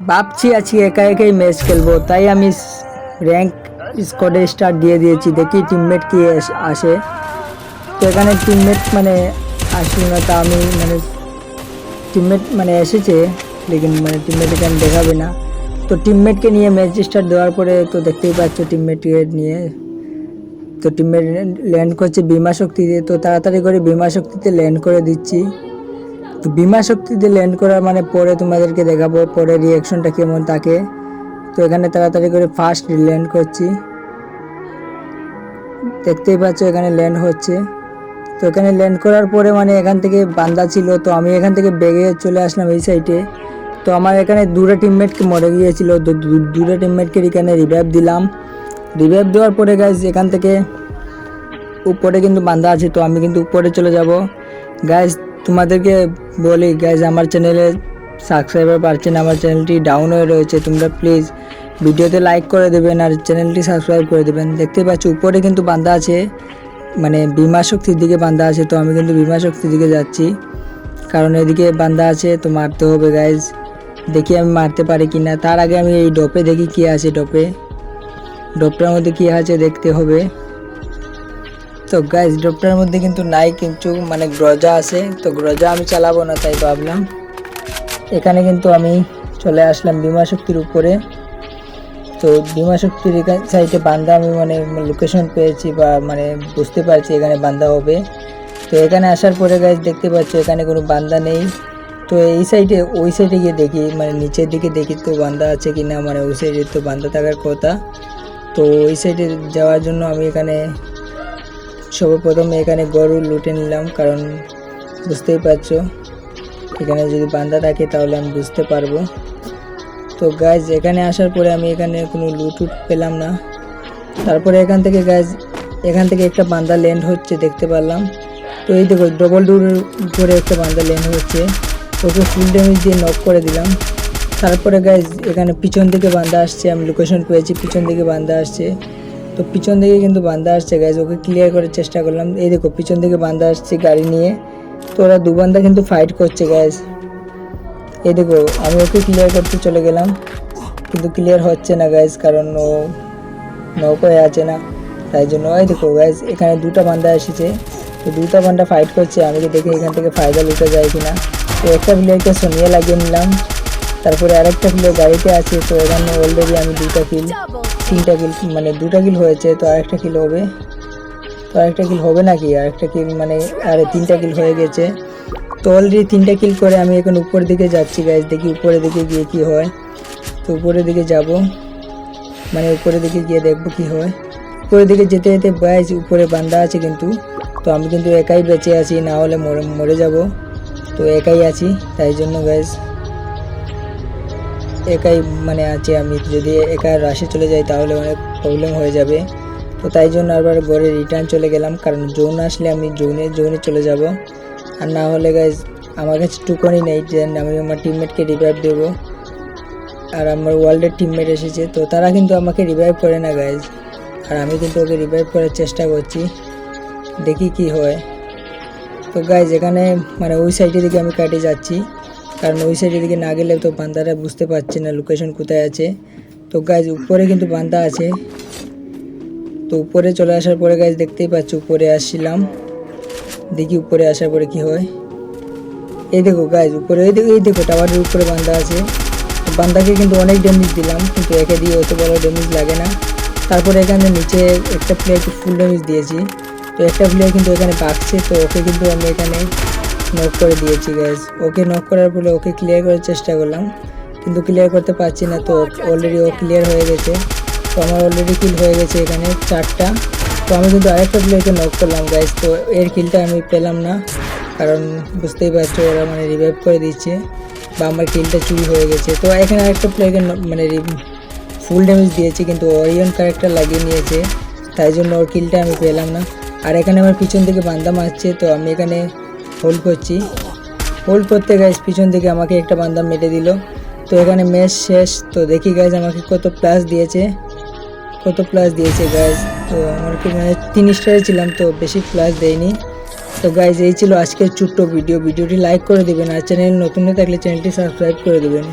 ভাবছি আজকে একা একাই ম্যাচ খেলব, তাই আমি র্যাঙ্ক স্কোয়াডে স্টার্ট দিয়ে দিয়েছি। দেখি টিমমেট কি আসে তো এখানে টিমমেট মানে আসলো না, তা আমি মানে টিমমেট মানে এসেছে, লেকিন মানে টিমমেট এখানে দেখাবে না। তো টিমমেটকে নিয়ে ম্যাচ স্টার্ট দেওয়ার পরে তো দেখতেই পাচ্ছ টিমমেটকে নিয়ে। তো টিমমেট ল্যান্ড করছে, বিমা শক্তিতে। তো তাড়াতাড়ি করে বিমা শক্তিতে ল্যান্ড করে দিচ্ছি। বিমা শক্তিতে ল্যান্ড করার মানে পরে তোমাদেরকে দেখাবো, পরে রিয়াকশনটা কেমন থাকে তো এখানে তাড়াতাড়ি করে ফার্স্ট ল্যান্ড করছি। দেখতেই পাচ্ছ এখানে ল্যান্ড হচ্ছে। তো এখানে ল্যান্ড করার পরে মানে এখান থেকে বান্দা ছিল, তো আমি এখান থেকে বেগে চলে আসলাম এই সাইডে তো আমার এখানে দুটো টিমমেটকে মরে গিয়েছিল, তো দুটো টিমমেটকে এখানে রিভাইভ দিলাম। রিভাইভ দেওয়ার পরে গাইজ এখান থেকে উপরে কিন্তু বান্ধা আছে, তো আমি কিন্তু উপরে চলে যাব। গাইজ তোমাদেরকে বলি গাইজ আমার চ্যানেলে সাবস্ক্রাইবার পাচ্ছেন আমার চ্যানেলটি ডাউন হয়ে রয়েছে, তোমরা প্লিজ ভিডিওতে লাইক করে দেবেন আর চ্যানেলটি সাবস্ক্রাইব করে দেবেন। দেখতে পাচ্ছি, উপরে কিন্তু বান্ধা আছে মানে বিমা শক্তির দিকে বান্ধা আছে, তো আমি কিন্তু বিমা শক্তির দিকে যাচ্ছি। কারণ এদিকে বান্ধা আছে, তো মারতে হবে গাইজ দেখি আমি মারতে পারি কি না তার আগে আমি এই ডপে দেখি কি আছে, ডপে। ডপটার মধ্যে কী আছে দেখতে হবে। তো গাইজ ড্রপটার মধ্যে কিন্তু নাই, কিন্তু মানে গ্রজা আছে, তো গ্রজা আমি চালাবো না তাই ভাবলাম। এখানে কিন্তু আমি চলে আসলাম বিমা শক্তির উপরে। তো বিমা শক্তির সাইডে বান্দা আমি মানে লোকেশন পেয়েছি বা মানে বুঝতে পারছি এখানে বান্দা হবে। তো এখানে আসার পরে গাইজ দেখতে পাচ্ছ এখানে কোনো বান্দা নেই। তো এই সাইডে ওই সাইডে গিয়ে দেখি মানে নিচের দিকে দেখি তো বান্দা আছে কি না মানে ওই সাইডে তো বান্দা থাকার কথা। তো ওই সাইডে যাওয়ার জন্য আমি এখানে সর্বপ্রথম এখানে গরু লুটে নিলাম, কারণ বুঝতেই পারছ, এখানে যদি বান্দা থাকে তাহলে আমি বুঝতে পারব। তো গাইজ এখানে আসার পরে আমি এখানে কোনো লুট উট পেলাম না। তারপরে এখান থেকে গাইজ এখান থেকে একটা বান্দা ল্যান্ড হচ্ছে, দেখতে পারলাম। তো এই দেখো ডবল ডোর করে একটা বান্দা ল্যান্ড হচ্ছে। ওকে ফুল ড্যামেজ দিয়ে নক করে দিলাম। তারপরে গাইজ এখানে পিছন দিকে বান্দা আসছে, আমি লোকেশন পেয়েছি, পিছন দিকে বান্দা আসছে। তো পিছন দিকে কিন্তু বান্দা আসছে গাইজ ওকে ক্লিয়ার করার চেষ্টা করলাম। এই দেখো, পিছন দিকে বান্দা আসছে গাড়ি নিয়ে। তো ওরা দু বান্দা কিন্তু ফাইট করছে গাইজ এই দেখো, আমি ওকে ক্লিয়ার করতে চলে গেলাম। কিন্তু ক্লিয়ার হচ্ছে না গাইজ কারণ ও নৌকায় আছে না। তাই জন্য, এই দেখো গাইজ এখানে দুটো বান্দা এসেছে। তো দুটো বান্দা ফাইট করছে। আমি দেখি এখান থেকে ফায়দা লুটে যায় কিনা। তো একটা প্লেয়ারকে সোনিয়ে লাগিয়ে নিলাম। তারপরে আরেকটা কিলো গাড়িতে আছে, তো এখানে অলরেডি আমি দুটা কিল তিনটা কিল মানে দুটা কিল হয়েছে, তো আরেকটা কিল হবে। তো আরেকটা কিল হবে নাকি? আরেকটা কিল মানে আরে তিনটা কিল হয়ে গেছে। তো অলরেডি তিনটা কিল করে আমি এখন উপরের দিকে যাচ্ছি গাইজ দেখি উপরের দিকে গিয়ে কি হয়। তো উপরের দিকে যাব মানে উপরের দিকে গিয়ে দেখব কি হয়। উপরের দিকে যেতে যেতে গাইজ উপরে বান্দা আছে কিন্তু। তো আমি কিন্তু একাই বেঁচে আছি, না হলে মরে মরে যাব। তো একাই আছি, তাই জন্য গাইজ একাই মানে আছি আমি। যদি একা রাশে চলে যাই তাহলে অনেক প্রবলেম হয়ে যাবে। তো তাই জন্য আবার ঘরে রিটার্ন চলে গেলাম। কারণ জোন আসলে আমি জোনে জোনে চলে যাব। আর না হলে গাইজ আমার কাছে টুকনি নেই। যে আমি আমার টিমমেটকে রিভাইভ দেবো। আর আমার ওয়ার্ল্ডের টিমমেট এসেছে। তো তারা কিন্তু আমাকে রিভাইভ করে না গাইজ আর আমি কিন্তু ওকে রিভাইভ করার চেষ্টা করছি। দেখি কি হয়। তো গাইজ এখানে মানে ওই সাইডের দিকে আমি কাটে যাচ্ছি। কারণ ওই সাইডের দিকে না গেলে তো বান্দারা বুঝতে পারছে না লোকেশন কোথায় আছে। তো গাছ উপরে কিন্তু বান্দা আছে। তো উপরে চলে আসার পরে গাছ দেখতেই পাচ্ছি উপরে আসছিলাম। দেখি উপরে আসার পরে কি হয়। এই দেখো গাছ উপরে, এই দেখো এই দেখো টাওয়ারের উপরে বান্দা আছে। বান্দাকে কিন্তু অনেক ড্যামেজ দিলাম, কিন্তু একে দিয়ে অত বড় ড্যামেজ লাগে না। তারপরে এখানে নিচে একটা প্লেয়ারকে ফুল ড্যামেজ দিয়েছি। তো একটা প্লেয়ার কিন্তু এখানে বাঁকছে, তো ওকে কিন্তু আমি এখানে নক করে দিয়েছি গ্যাস ওকে নক করার পরে ওকে ক্লিয়ার করার চেষ্টা করলাম, কিন্তু ক্লিয়ার করতে পারছি না, তো অলরেডি ও ক্লিয়ার হয়ে গেছে। তো আমার অলরেডি কিল হয়ে গেছে এখানে চারটা। তো আমি কিন্তু আরেকটা প্লেয়ারকে নক করলাম গ্যাস তো এর কিলটা আমি পেলাম না, কারণ বুঝতেই পারছ ওরা মানে রিভাইভ করে দিচ্ছে, বা আমার কিলটা চুরি হয়ে গেছে। তো এখানে আরেকটা প্লেয়ারকে মানে ফুল ড্যামেজ দিয়েছে, কিন্তু অরিয়ন ক্যারেক্টার লাগিয়ে নিয়েছে, তাই জন্য ওর কিলটা আমি পেলাম না। আর এখানে আমার পিছন থেকে বান্দা মারছে, তো আমি এখানে হোল্ড করছি। হোল্ড করতে গাইজ পিছন থেকে আমাকে একটা বান্দা মেরে দিল। তো এখানে ম্যাচ শেষ। তো দেখি গাইজ আমাকে কত প্লাস দিয়েছে। কত প্লাস দিয়েছে গাইজ তো আমার কি মানে তিন স্টারে ছিলাম, তো বেশি প্লাস দেয়নি। তো গাইজ এই ছিল আজকের ছোট্ট ভিডিও ভিডিওটি লাইক করে দেবেন। আর চ্যানেল নতুন হয়ে থাকলে চ্যানেলটি সাবস্ক্রাইব করে দেবেন।